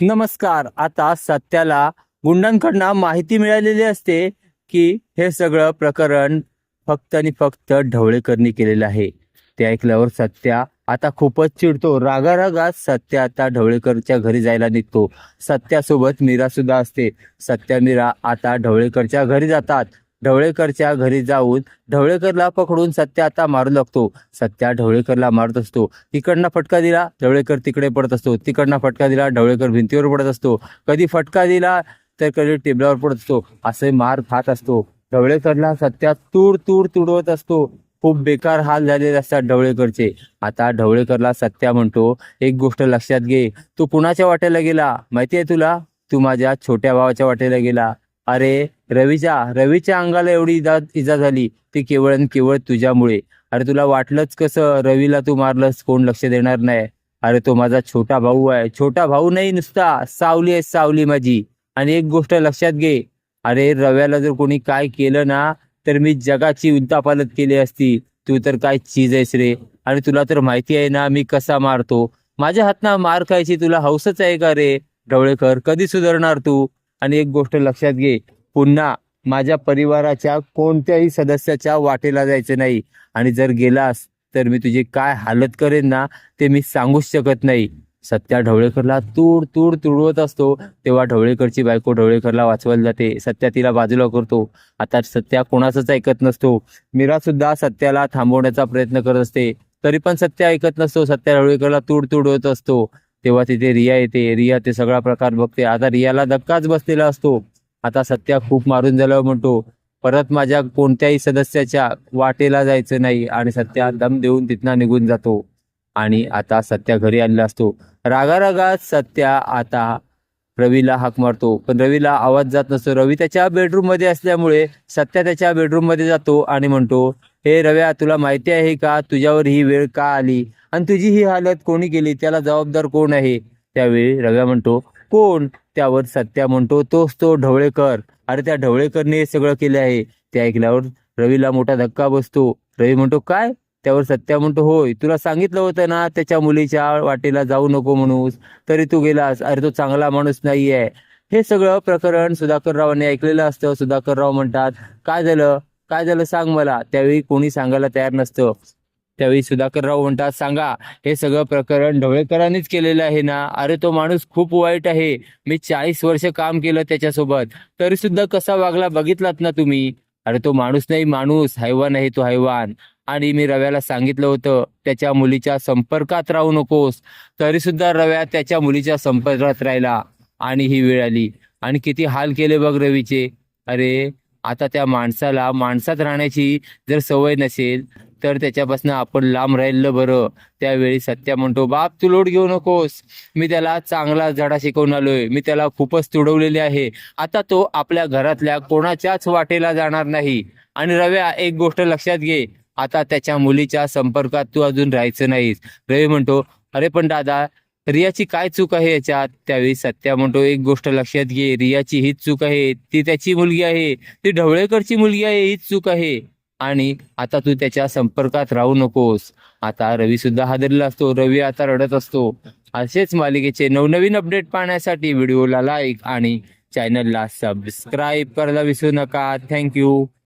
नमस्कार. आता सत्याला गुंडांकडनं माहिती मिळालेली असते की हे सगळं प्रकरण फक्त आणि फक्त ढवळेकरनी केलेलं आहे. ते ऐकल्यावर सत्या आता खूपच चिडतो. रागारागात सत्या आता ढवळेकरच्या घरी जायला निघतो. सत्यासोबत मीरा सुद्धा असते. सत्या मीरा आता ढवळेकरच्या घरी जातात. ढवळेकरच्या घरी जाऊन ढवळेकरला पकडून सत्या आता मारू लागतो. सत्या ढवळेकरला मारत असतो. तिकडनं फटका दिला ढवळेकर तिकडे पडत असतो. तिकडनं फटका दिला ढवळेकर भिंतीवर पडत असतो. कधी फटका दिला तर कधी टेबलावर पडत असतो. असे मार खात असतो. ढवळेकरला सत्या तूड तूड तुडवत असतो. खूप बेकार हाल झालेले असतात ढवळेकरचे. आता ढवळेकरला सत्या म्हणतो एक गोष्ट लक्षात घे. तू कुणाच्या वाट्याला गेला? माहिती आहे तुला? तू माझ्या छोट्या भावाच्या वाटेला गेला. अरे रवीच्या रवीच्या अंगाला एवढी इजा इजा झाली ती केवळ आणि केवळ तुझ्यामुळे. अरे तुला वाटलंच कसं रवीला तू मारलंस कोण लक्ष देणार नाही? अरे तो माझा छोटा भाऊ आहे. छोटा भाऊ नाही नुसता सावली आहे सावली माझी. आणि एक गोष्ट लक्षात घे. अरे रव्याला जर कोणी काय केलं ना तर मी जगाची उद्दापालत केली असती. तू तर काय चीज आहेस रे? आणि तुला तर माहिती आहे ना मी कसा मारतो. माझ्या हातनं मार खायची तुला हौसच आहे का रे? ढवळेकर कधी सुधारणार तू? आणि एक गोष्ट लक्षात घे पुन्हा माझ्या परिवाराच्या कोणत्याही सदस्याच्या वाटेला जायचं नाही. आणि जर गेलास तर मी तुझी काय हालत करेन ना ते मी सांगूच शकत नाही. सत्या ढवळेकरला तूड तूड तुडवत असतो. तेव्हा ढवळेकरची बायको ढवळेकरला वाचवायला जाते. सत्या तिला बाजूला करतो. आता सत्या कोणाचंच ऐकत नसतो. मीरा सुद्धा सत्याला थांबवण्याचा प्रयत्न करत असते. तरी पण सत्य ऐकत नसतो. सत्या ढवळेकरला तूड तुडवत असतो. तेव्हा तिथे रिया येते. रिया ते सगळा प्रकार बघते. आता रियाला धक्काच बसलेला असतो. आता सत्या खूप मारून झाल्यावर म्हणतो परत माझ्या कोणत्याही सदस्याच्या वाटेला जायचं नाही. आणि सत्या दम देऊन तिथनं निघून जातो. आणि आता सत्या घरी आलेला असतो. रागारागात सत्या आता रवीला हाक मारतो. पण रवीला आवाज जात नसतो. रवी त्याच्या बेडरूममध्ये असल्यामुळे सत्या त्याच्या बेडरूममध्ये जातो आणि म्हणतो हे रव्या तुला माहिती आहे का? तुझ्यावर ही वेळ का आली? आणि तुझी ही हालत कोणी केली? त्याला जबाबदार कोण आहे? त्यावेळी रव्या म्हणतो कोण? त्यावर सत्या म्हणतो तोच तो ढवळेकर. अरे त्या ढवळेकरने हे सगळं केले आहे. ते ऐकल्यावर रवीला मोठा धक्का बसतो. रवी म्हणतो काय? त्यावर सत्या म्हणतो होय तुला सांगितलं होतं ना त्याच्या मुलीच्या वाटेला जाऊ नको म्हणून तरी तू गेलास. अरे तो चांगला माणूस नाहीये. हे सगळं प्रकरण सुधाकररावांनी ऐकलेलं असतं. सुधाकरराव म्हणतात काय झालं? काय झालं सांग मला? त्यावेळी कोणी सांगायला तयार नसतं. त्यावेळी सुधाकरराव म्हणतात सांगा हे सगळं प्रकरण ढवळेकरांनीच केलेलं आहे ना? अरे तो माणूस खूप वाईट आहे. मी चाळीस वर्ष काम केलं त्याच्यासोबत. तरी सुद्धा कसा वागला बघितलात ना तुम्ही? अरे तो माणूस नाही माणूस. हैवान आहे तो हैवान. आणि मी रव्याला सांगितलं होतं त्याच्या मुलीच्या संपर्कात राहू नकोस. तरी सुद्धा रव्या त्याच्या मुलीच्या संपर्कात राहिला. आणि ही वेळ आली. आणि किती हाल केले बघ रवीचे. अरे आता त्या माणसाला माणसात राहण्याची जर सवय नसेल तर त्याच्यापासून आपण लांब राहिलं बरं. त्यावेळी सत्या म्हणतो बाप तू लोट घेऊ नकोस. मी त्याला चांगला धडा शिकवून आलोय. मी त्याला खूपच तुडवलेले आहे. आता तो आपल्या घरातल्या कोणाच्याच वाटेला जाणार नाही. आणि रव्या एक गोष्ट लक्षात घे. आता त्याच्या मुलीच्या संपर्कात तू अजून राहायचं नाहीस. रवी म्हणतो अरे पण दादा रियाची काय चूक आहे याच्यात? त्यावेळी सत्या म्हणतो एक गोष्ट लक्षात घे रियाची हीच चूक आहे ती त्याची मुलगी आहे ती ढवळेकरची मुलगी आहे हीच चूक आहे. आणि आता तू त्याच्या संपर्कात राहू नकोस. आता रवी सुद्धा हादरला असतो रवी आता रडत असतो. असेच मालिकेचे नवनवीन अपडेट पाहण्यासाठी व्हिडिओला लाईक आणि चॅनलला सबस्क्राईब करायला विसरू नका. थँक्यू